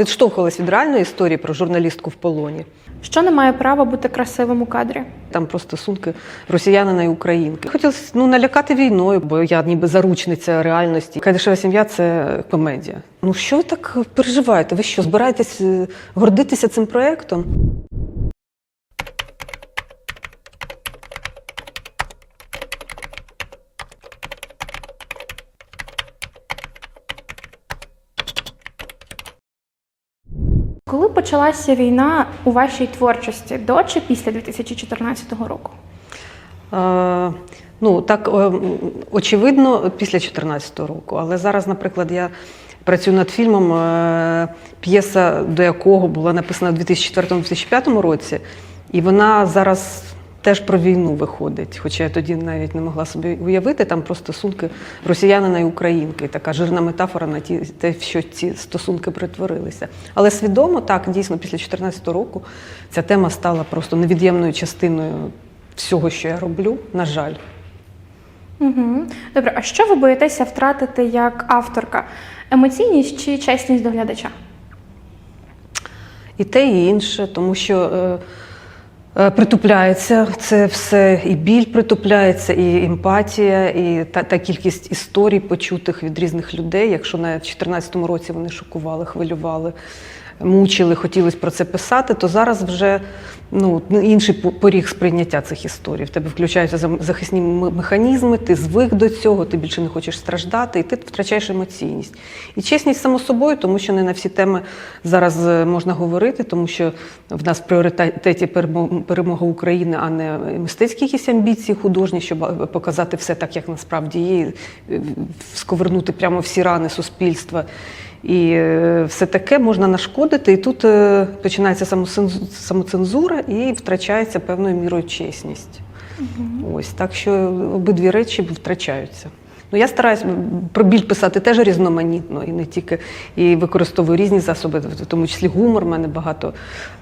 Відштовхувалась від реальної історії про журналістку в полоні. Що не має права бути красивим у кадрі? Там про стосунки росіянина і українки. Хотілося ну, налякати війною, бо я ніби заручниця реальності. Кайдашева сім'я це комедія. Ну що ви так переживаєте? Ви що, збираєтесь е, гордитися цим проєктом? Коли почалася війна у вашій творчості до чи після 2014 року? Е, ну так е, очевидно, після 2014 року. Але зараз, наприклад, я працюю над фільмом, е, п'єса до якого була написана в 2004-2005 році, і вона зараз. Теж про війну виходить, хоча я тоді навіть не могла собі уявити, там про стосунки росіянина і українки, така жирна метафора на ті, те, в що ці стосунки перетворилися. Але свідомо, так, дійсно, після 2014 року ця тема стала просто невід'ємною частиною всього, що я роблю, на жаль. Угу. Добре, а що ви боїтеся втратити як авторка? Емоційність чи чесність до глядача? І те, і інше, тому що е, притупляється це все, і біль притупляється, і емпатія, і та, та кількість історій, почутих від різних людей. Якщо навіть в 2014 році вони шокували, хвилювали, мучили, хотілося про це писати, то зараз вже ну, інший поріг сприйняття цих історій. В тебе включаються захисні механізми, ти звик до цього, ти більше не хочеш страждати, і ти втрачаєш емоційність. І чесність само собою, тому що не на всі теми зараз е, можна говорити, тому що в нас в пріоритеті перемога України, а не мистецькі якісь амбіції художні, щоб е, показати все так, як насправді є, е, сковернути прямо всі рани суспільства. І е, все таке можна нашкодити, і тут е, починається самоцензура і втрачається певною мірою чесність. Ось так що обидві речі втрачаються. Ну, я стараюсь про біль писати теж різноманітно і не тільки і використовую різні засоби, в тому числі гумор. У мене багато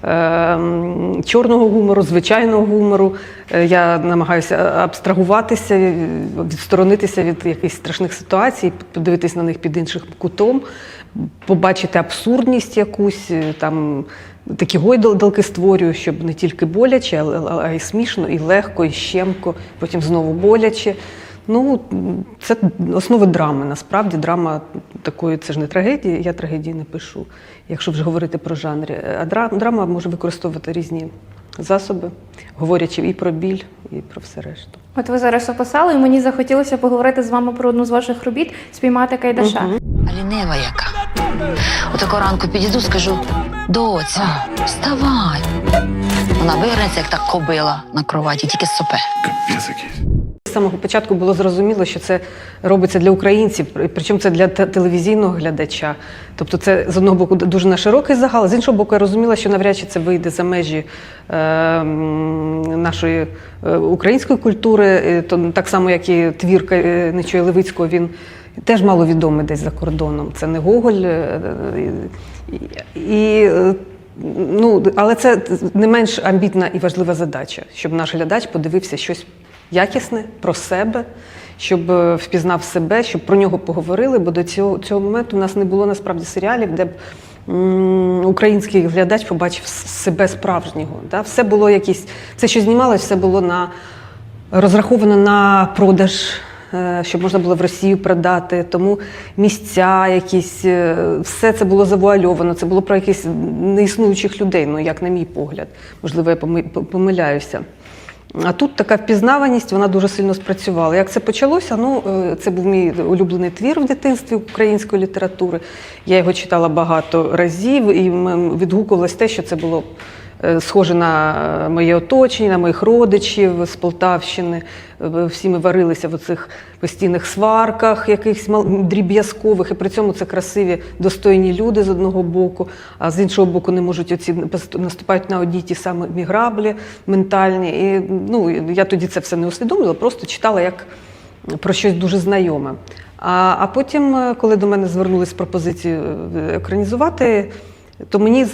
е, чорного гумору, звичайного гумору. Е, я намагаюся абстрагуватися, відсторонитися від якихось страшних ситуацій, подивитись на них під іншим кутом, побачити абсурдність якусь е, там. Такі гойдалки створюю, щоб не тільки боляче, але а й смішно, і легко, і щемко, потім знову боляче. Ну, це основи драми. Насправді драма такої це ж не трагедія, я трагедії не пишу, якщо вже говорити про жанри. А драма може використовувати різні засоби, говорячи і про біль, і про все решту. От ви зараз описали, і мені захотілося поговорити з вами про одну з ваших робіт спіймати кайдаша. А лінива яка. Отако ранку підійду, скажу: доця, вставай. Вона виграється, як та кобила на кроваті, тільки сопе. Капець якийсь. З самого початку було зрозуміло, що це робиться для українців, причому це для телевізійного глядача. Тобто, це з одного боку дуже на широкий загал, з іншого боку, я розуміла, що навряд чи це вийде за межі е, нашої е, української культури, Е, то так само, як і твір Ка- Нечуя Левицького, він теж маловідомий десь за кордоном. Це не Гоголь. е, е, і, е, Ну, але це не менш амбітна і важлива задача, щоб наш глядач подивився щось якісне про себе, щоб впізнав себе, щоб про нього поговорили, бо до цього, цього моменту в нас не було насправді серіалів, де б український глядач побачив себе справжнього. Да? Все було якісь, все, що знімалось, все було на розраховано на продаж. Е, Щоб можна було в Росію продати, тому місця якісь, е, все це було завуальовано. Це було про якихось неіснуючих людей, ну як на мій погляд. Можливо, я помиляюся. А тут така впізнаваність, вона дуже сильно спрацювала. Як це почалося? Ну, е, це був мій улюблений твір в дитинстві української літератури. Я його читала багато разів, і відгукувалось те, що це було схоже на е, моє оточення, на моїх родичів з Полтавщини. Е, Всі ми варилися в оцих постійних сварках, якихось дріб'язкових, і при цьому це красиві, достойні люди з одного боку, а з іншого боку не можуть оці наступають на одні ті самі міграблі ментальні. І ну, я тоді це все не усвідомлювала, просто читала як про щось дуже знайоме. А, а потім, е, коли до мене звернулись з пропозицією е, екранізувати, то мені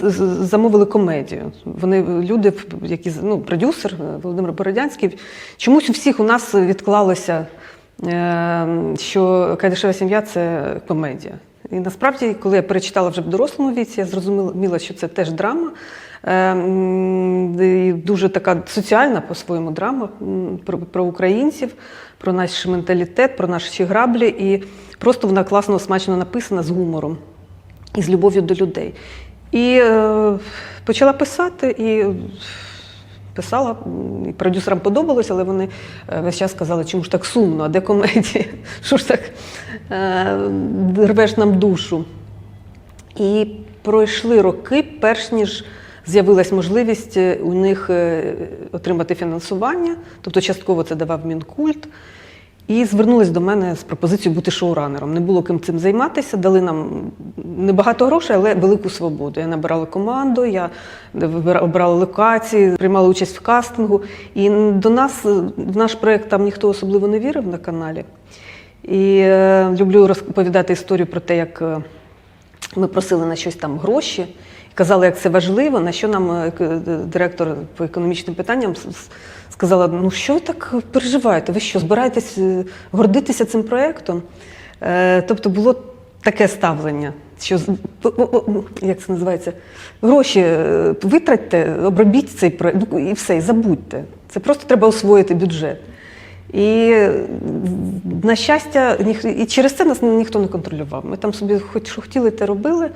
замовили комедію. Вони люди, які ну, продюсер е, Володимир Бородянський. Чомусь у всіх у нас відклалося, е, що Кайдашева сім'я це комедія. І насправді, коли я перечитала вже в дорослому віці, я зрозуміла, що це теж драма. Е, і Дуже така соціальна по-своєму драма про, про українців, про наш менталітет, про наші граблі. І просто вона класно, смачно написана з гумором і з любов'ю до людей. І е, почала писати, і писала, і продюсерам подобалось, але вони е, весь час сказали, чому ж так сумно, а де комедія? Що ж так е, рвеш нам душу? І пройшли роки, перш ніж з'явилась можливість е, у них е, отримати фінансування, тобто частково це давав Мінкульт. І звернулись до мене з пропозицією бути шоуранером. Не було ким цим займатися, дали нам небагато грошей, але велику свободу. Я набирала команду, я обирала локації, приймала участь в кастингу. І до нас, е, в наш проєкт там ніхто особливо не вірив на каналі. І е, люблю розповідати історію про те, як е, ми просили на щось там гроші, казали, як це важливо, на що нам е, директор по економічним питанням сказала: ну що ви так переживаєте? Ви що, збираєтесь е, гордитися цим проєктом? Е, Тобто було таке ставлення, що як це називається? Гроші е, витратьте, обробіть цей проєкт ну, і все, і забудьте. Це просто треба освоїти бюджет. І на щастя, і через це нас ніхто не контролював. Ми там собі хоч що хотіли, те робили.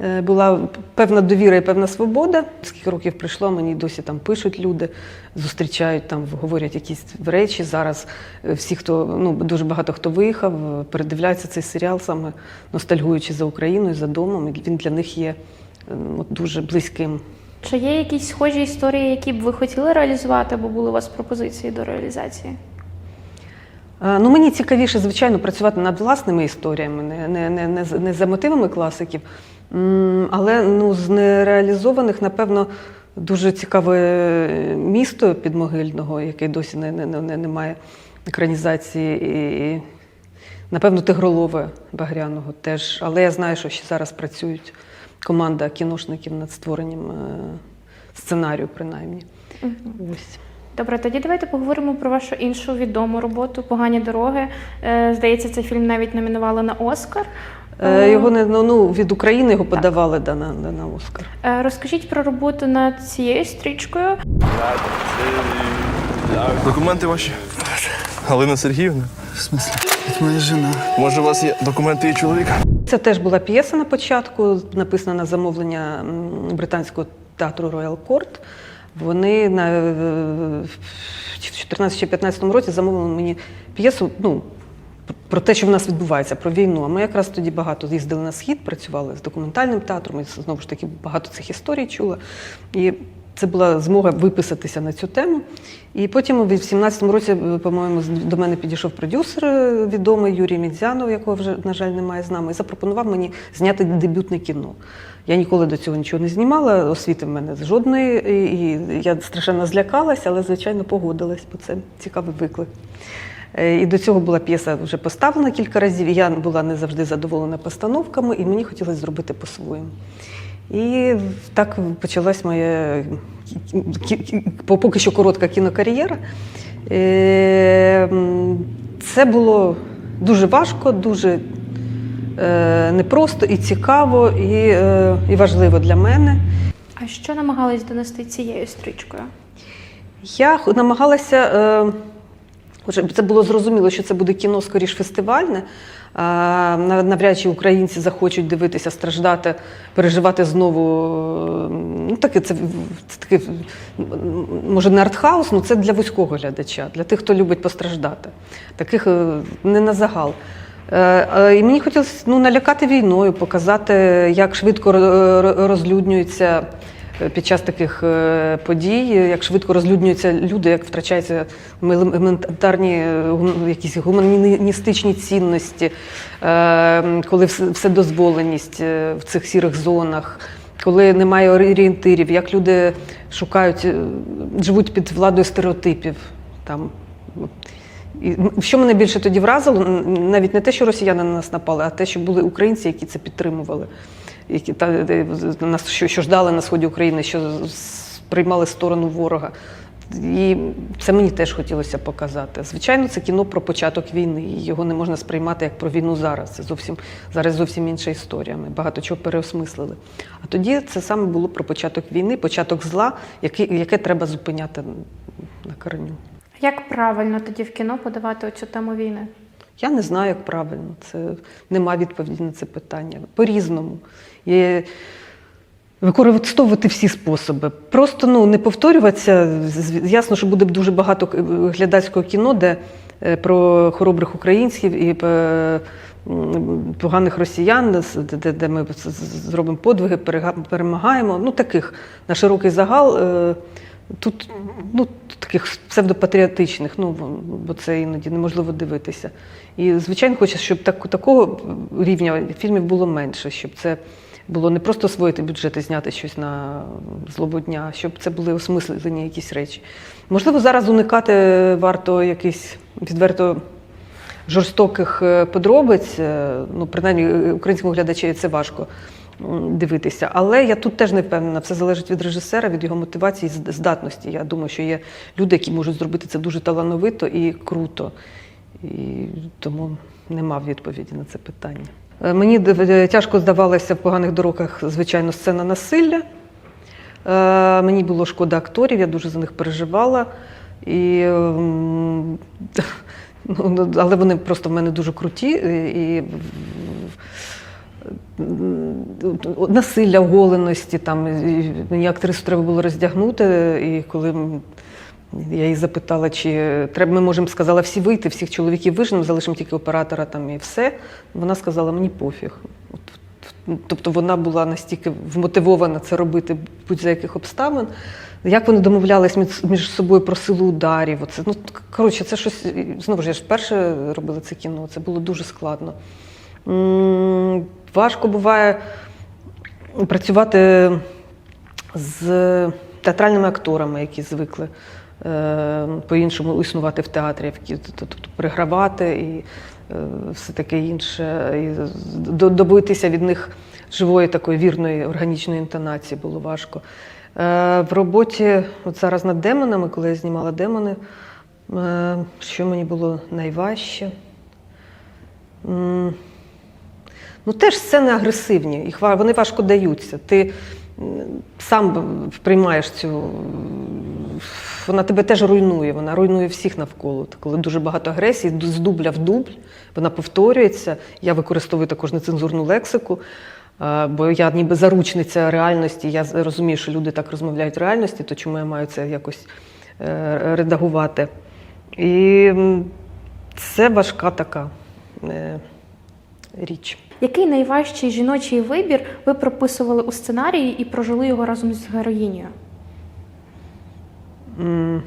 Е, Була певна довіра і певна свобода. Скільки років пройшло, мені досі там пишуть люди, зустрічають там, говорять якісь речі. Зараз е, всі, хто ну дуже багато хто виїхав, е, передивляються цей серіал, саме ностальгуючи за Україною, за домом. І він для них є е, от, дуже близьким. Чи є якісь схожі історії, які б ви хотіли реалізувати, або були у вас пропозиції до реалізації? Ну, мені цікавіше, звичайно, працювати над власними історіями, не, не, не, не за мотивами класиків. Але ну, з нереалізованих, напевно, дуже цікаве місто підмогильного, яке досі не, не, не, не має екранізації. І, напевно, Тигролове Багряного теж. Але я знаю, що ще зараз працюють команда кіношників над створенням е, сценарію, принаймні. Ось. Добре, тоді давайте поговоримо про вашу іншу відому роботу Погані дороги. Е, Здається, цей фільм навіть номінували на Оскар. Е, Його не ну, ну, від України його подавали да, на, на, на Оскар. Е, Розкажіть про роботу над цією стрічкою. Документи ваші? Галина Сергіївна? В смысле? Это моя жена. Може, у вас є документи її чоловіка? Це теж була п'єса на початку, написана на замовлення британського театру Royal Court. Вони на, в 14-15 році замовили мені п'єсу ну, про те, що в нас відбувається, про війну. А ми якраз тоді багато їздили на схід, працювали з документальним театром, і знову ж таки багато цих історій чула. І це була змога виписатися на цю тему. І потім в 17-му році, е, по-моєму, до мене підійшов продюсер е, відомий Юрій Мідзянов, якого вже, на жаль, немає з нами, і запропонував мені зняти дебютне кіно. Я ніколи до цього нічого не знімала, освіти в мене жодної, і, я страшенно злякалася, але, звичайно, погодилась, бо це цікавий виклик. Е, І до цього була п'єса вже поставлена кілька разів. і Я була не завжди задоволена постановками, і мені хотілося зробити по-своєму. І так почалась моя поки що коротка кінокар'єра. Е, Це було дуже важко, дуже е, непросто і цікаво, і, і важливо для мене. А що намагались донести цією стрічкою? Я намагалася, це було зрозуміло, що це буде кіно скоріш фестивальне. Навряд чи українці захочуть дивитися, страждати, переживати знову. Ну, таке, це, це таке, може, не артхаус, але це для вузького глядача, для тих, хто любить постраждати. Таких е, не на загал. Е, е, І мені хотілося ну, налякати війною, показати, як швидко ро- ро- розлюднюється під час таких е, подій, як швидко розлюднюються люди, як втрачаються елементарні е, якісь гуманістичні цінності, е, коли вс- вседозволеність е, в цих сірих зонах. Коли немає орієнтирів, як люди шукають, живуть під владою стереотипів. Там. І що мене більше тоді вразило, навіть не те, що росіяни на нас напали, а те, що були українці, які це підтримували, які та, нас, що, що ждали на сході України, що приймали сторону ворога. І це мені теж хотілося показати. Звичайно, це кіно про початок війни. і Його не можна сприймати як про війну зараз. Це зовсім зараз зовсім інша історія. Ми багато чого переосмислили. А тоді це саме було про початок війни, початок зла, яке, яке треба зупиняти на кореню. Як правильно тоді в кіно подавати оцю тему війни? Я не знаю, як правильно. Це нема відповіді на це питання. По-різному. Є використовувати всі способи. Просто ну, не повторюватися. Ясно, що буде дуже багато глядацького кіно, де е, про хоробрих українців і е, поганих росіян, де, де ми зробимо подвиги, перемагаємо. Ну, таких на широкий загал. е, Тут ну, таких псевдопатріотичних, ну бо це іноді неможливо дивитися. І, звичайно, хочеться, щоб так, такого рівня фільмів було менше, щоб це було не просто освоїти бюджет і зняти щось на злобу дня, щоб це були осмислені якісь речі. Можливо, зараз уникати варто якихось відверто жорстоких е, подробиць. е, Ну, принаймні, е, українському глядачеві це важко дивитися. Але я тут теж не впевнена. Все залежить від режисера, від його мотивації, здатності. Я думаю, що є люди, які можуть зробити це дуже талановито і круто. І тому нема відповіді на це питання. Е, Мені е, тяжко здавалося в поганих дорогах, звичайно, сцена насилля. Е, Мені було шкода акторів, я дуже за них переживала. І, ем, ну, ну, але вони просто в мене дуже круті. І, насилля, оголеності, там, мені актрису треба було роздягнути. І коли я її запитала, чи треба, ми можемо, сказала, всі вийти, всіх чоловіків виженемо, залишимо тільки оператора там і все. Вона сказала, мені пофіг. Тобто вона була настільки вмотивована це робити будь-за яких обставин. Як вони домовлялись між собою про силу ударів? Оце, ну, коротше, це щось, знову ж я ж вперше робила це кіно, це було дуже складно. Важко буває працювати з театральними акторами, які звикли е, по-іншому існувати в театрі, тобто перегравати і е, все таке інше. І добитися від них живої такої вірної органічної інтонації було важко. Е, В роботі, от зараз над демонами, коли я знімала демони, що мені було найважче? Ну, теж сцени агресивні, їх вони важко даються. Ти сам приймаєш цю. Вона тебе теж руйнує, вона руйнує всіх навколо. Коли дуже багато агресії, з дубля в дубль, вона повторюється. Я використовую також нецензурну лексику, бо я ніби заручниця реальності. Я розумію, що люди так розмовляють в реальності, то чому я маю це якось е, редагувати. І це важка така е, річ. Який найважчий жіночий вибір ви прописували у сценарії і прожили його разом з героїнею? М.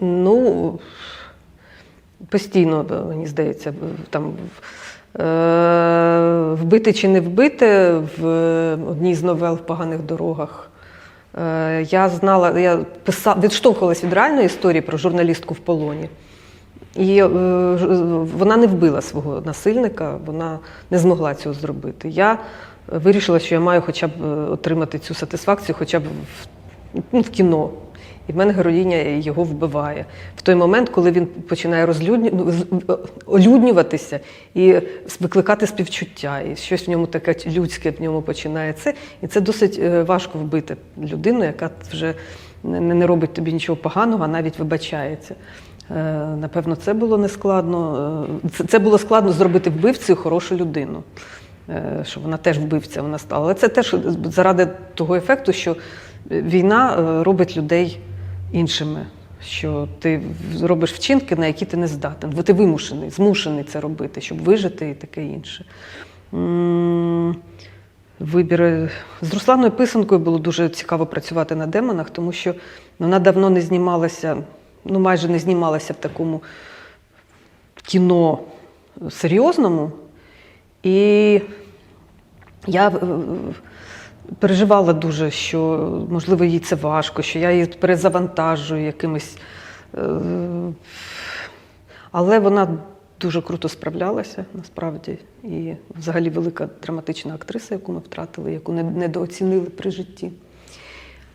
Ну, постійно, мені здається, там е, вбити чи не вбити в одній з новел в поганих дорогах. Е, я знала, я писала, відштовхувалась від реальної історії про журналістку в полоні. І е, вона не вбила свого насильника, вона не змогла цього зробити. Я вирішила, що я маю хоча б е, отримати цю сатисфакцію, хоча б в, ну, в кіно. І в мене героїня його вбиває. В той момент, коли він починає розлюдню... ну, олюднюватися і викликати співчуття, і щось в ньому таке людське в ньому починає це. І це досить е, важко вбити людину, яка вже не робить тобі нічого поганого, а навіть вибачається. Е, Напевно, це було нескладно. Е, Це, було складно зробити вбивцею хорошу людину. Е, Що вона теж вбивця вона стала. Але це теж заради того ефекту, що війна робить людей іншими. Що ти робиш вчинки, на які ти не здатен, бо ти вимушений, змушений це робити, щоб вижити і таке інше. М, Вибір е, з Русланою Писанкою було дуже цікаво працювати на демонах, тому що вона давно не знімалася, ну майже не знімалася в такому кіно серйозному. І я е, переживала дуже, що можливо їй це важко, що я її перезавантажую якимось. е, Але вона дуже круто справлялася насправді. І взагалі велика драматична актриса, яку ми втратили, яку недооцінили при житті.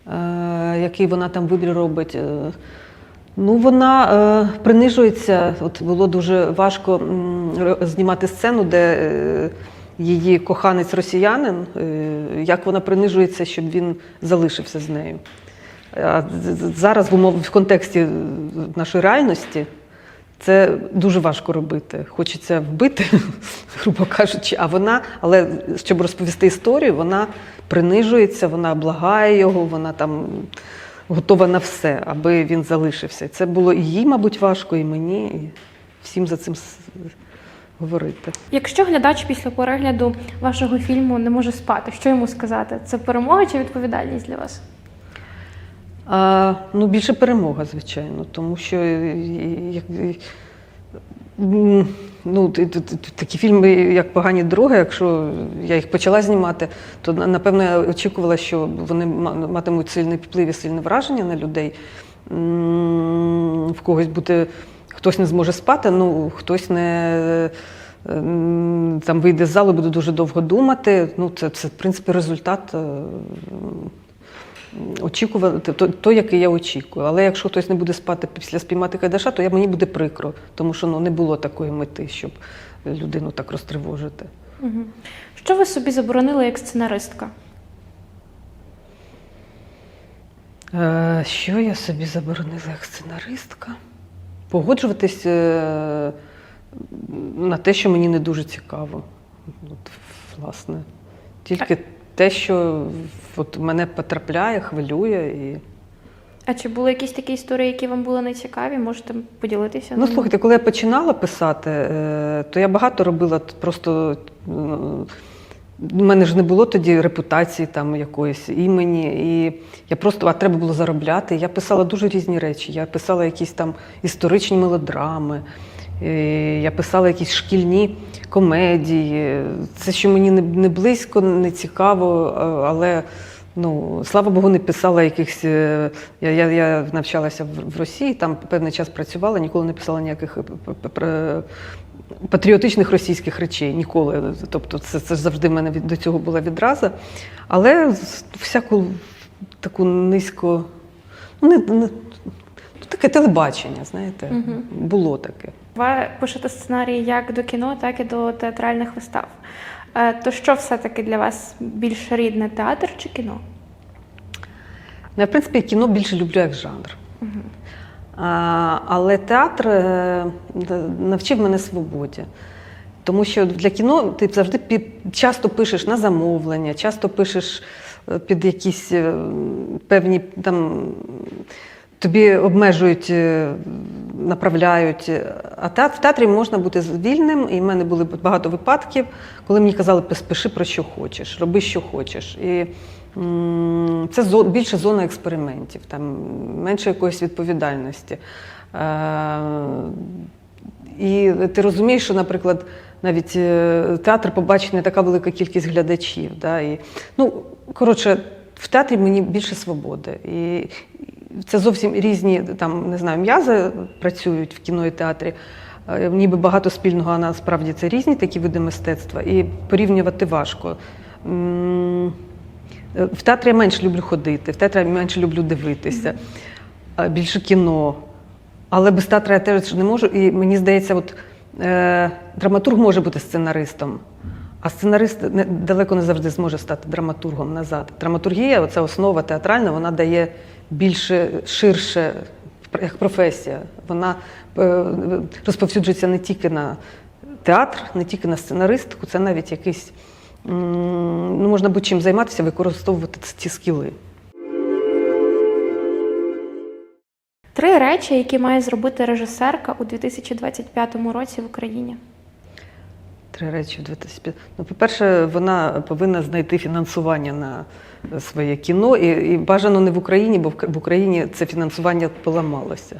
е, який вона там вибір робить. Ну, вона е, принижується. От було дуже важко знімати сцену, де е, її коханець росіянин, е, як вона принижується, щоб він залишився з нею. А зараз в умов в контексті е, нашої реальності це дуже важко робити. Хочеться вбити, грубо кажучи. А вона, але щоб розповісти історію, вона принижується, вона благає його, вона там готова на все, аби він залишився. Це було і їй, мабуть, важко, і мені, і всім за цим говорити. Якщо глядач після перегляду вашого фільму не може спати, що йому сказати? Це перемога чи відповідальність для вас? А, ну, більше перемога, звичайно, тому що як, ну, такі фільми, як Погані дороги, якщо я їх почала знімати, то напевно я очікувала, що вони матимуть сильний вплив і сильне враження на людей. В когось буде хтось не зможе спати, ну хтось не. Там вийде з залу, буде дуже довго думати. Ну, це, це в принципі результат очікувати то, то, який я очікую. Але якщо хтось не буде спати після спіймати кайдаша, то я, мені буде прикро, тому що ну, не було такої мети, щоб людину так розтривожити. Угу. Що ви собі заборонили як сценаристка? Е, що я собі заборонила як сценаристка? Погоджуватись е, на те, що мені не дуже цікаво. От, власне. Тільки те, що от, мене потрапляє, хвилює. І... А чи були якісь такі історії, які вам були нецікаві? Можете поділитися? Ну, слухайте, коли я починала писати, е, то я багато робила просто. У мене ж не було тоді репутації там якоїсь імені, і я просто а треба було заробляти. Я писала дуже різні речі. Я писала якісь там історичні мелодрами, я писала якісь шкільні комедії. Це що мені не, близько, не цікаво, але ну, слава Богу, не писала якихось. е, Я, я, я навчалася в, Росії, там певний час працювала, ніколи не писала ніяких е, патріотичних російських речей. Ніколи. Тобто, це, це завжди в мене від, до цього була відраза. Але всяку таку низько. Ну, не, не, ну, таке телебачення, знаєте, Мгм. було таке. Ви пишете сценарії як до кіно, так і до театральних вистав. Е, То що все-таки для вас більш рідне театр чи кіно? Ну, Я, в принципі, кіно більше люблю як жанр. А, але театр е, навчив мене свободі. Тому що для кіно ти завжди під, часто пишеш на замовлення, часто пишеш е, під якісь певні там. Тобі обмежують, е, направляють. А те- в театрі можна бути вільним, і в мене були багато випадків, коли мені казали, «Пис- пиши про що хочеш, роби, що хочеш. І це більше зона експериментів, там менше якоїсь відповідальності. Е, І ти розумієш, що, наприклад, навіть е, театр побачить не така велика кількість глядачів. Да? І, ну, коротше, в театрі мені більше свободи. І це зовсім різні там, не знаю, м'язи працюють в кіно і театрі. Е, Ніби багато спільного, а насправді це різні такі види мистецтва, і порівнювати важко. Е, В театрі я менше люблю ходити, в театрі я менше люблю дивитися, більше кіно. Але без театру я теж не можу. І мені здається, от е, драматург може бути сценаристом, а сценарист не, далеко не завжди зможе стати драматургом назад. Драматургія, оця основа театральна, вона дає більше, ширше, як професія. Вона е, розповсюджується не тільки на театр, не тільки на сценаристику, це навіть якийсь. Ну, можна будь-чим займатися, використовувати ці скіли. Три речі, які має зробити режисерка у 2025 році в Україні. Три речі в 2005. Ну, по-перше, вона повинна знайти фінансування на своє кіно. І, і бажано не в Україні, бо в Україні це фінансування поламалося.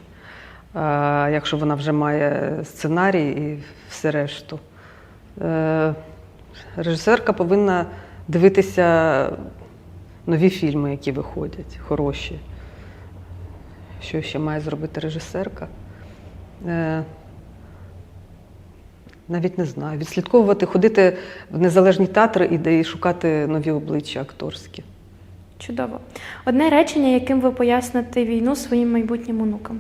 А, якщо вона вже має сценарій і все решту. Е, режисерка повинна дивитися нові фільми, які виходять, хороші. Що ще має зробити режисерка? Е, навіть не знаю. Відслідковувати, ходити в незалежні театри і, де- і шукати нові обличчя акторські. Чудово. Одне речення, яким ви поясните війну своїм майбутнім онукам.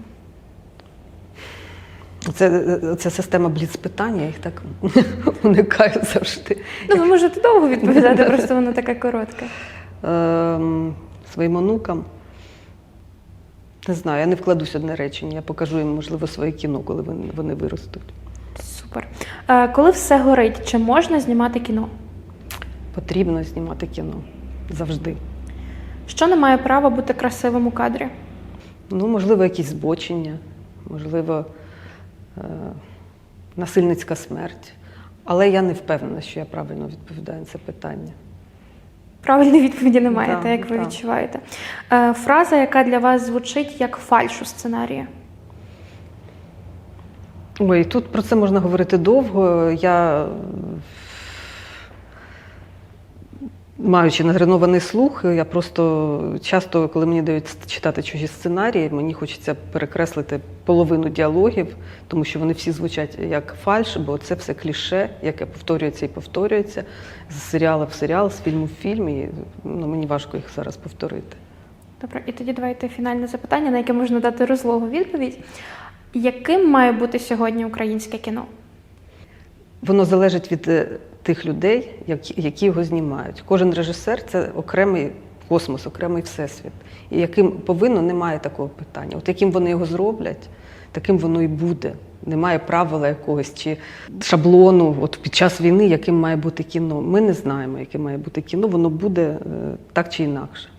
Це, це система бліц-питання, я їх так уникаю завжди. Ну, ви можете довго відповідати, просто воно таке коротке. Ем, своїм онукам. Не знаю, я не вкладусь одне речення, я покажу їм, можливо, своє кіно, коли вони, вони виростуть. Супер. Е, коли все горить, чи можна знімати кіно? Потрібно знімати кіно завжди. Що не має права бути красивим у кадрі? Ну, можливо, якісь збочення, можливо, е, насильницька смерть. Але я не впевнена, що я правильно відповідаю на це питання. Правильної відповіді немає, Да, так як ви да. відчуваєте. Е, фраза, яка для вас звучить як фальш у сценарії. Ой, тут про це можна говорити довго. Я, маючи натренований слух, я просто часто, коли мені дають читати чужі сценарії, мені хочеться перекреслити половину діалогів, тому що вони всі звучать як фальш, бо це все кліше, яке повторюється і повторюється з серіалу в серіал, з фільму в фільм, і ну, мені важко їх зараз повторити. Добре, і тоді давайте фінальне запитання, на яке можна дати розлогу відповідь. Яким має бути сьогодні українське кіно? Воно залежить від е, тих людей, які, його знімають. Кожен режисер це окремий космос, окремий всесвіт. І яким повинно, немає такого питання. От яким вони його зроблять, таким воно і буде. Немає правила якогось чи шаблону от під час війни, яким має бути кіно. Ми не знаємо, яким має бути кіно, воно буде е, так чи інакше.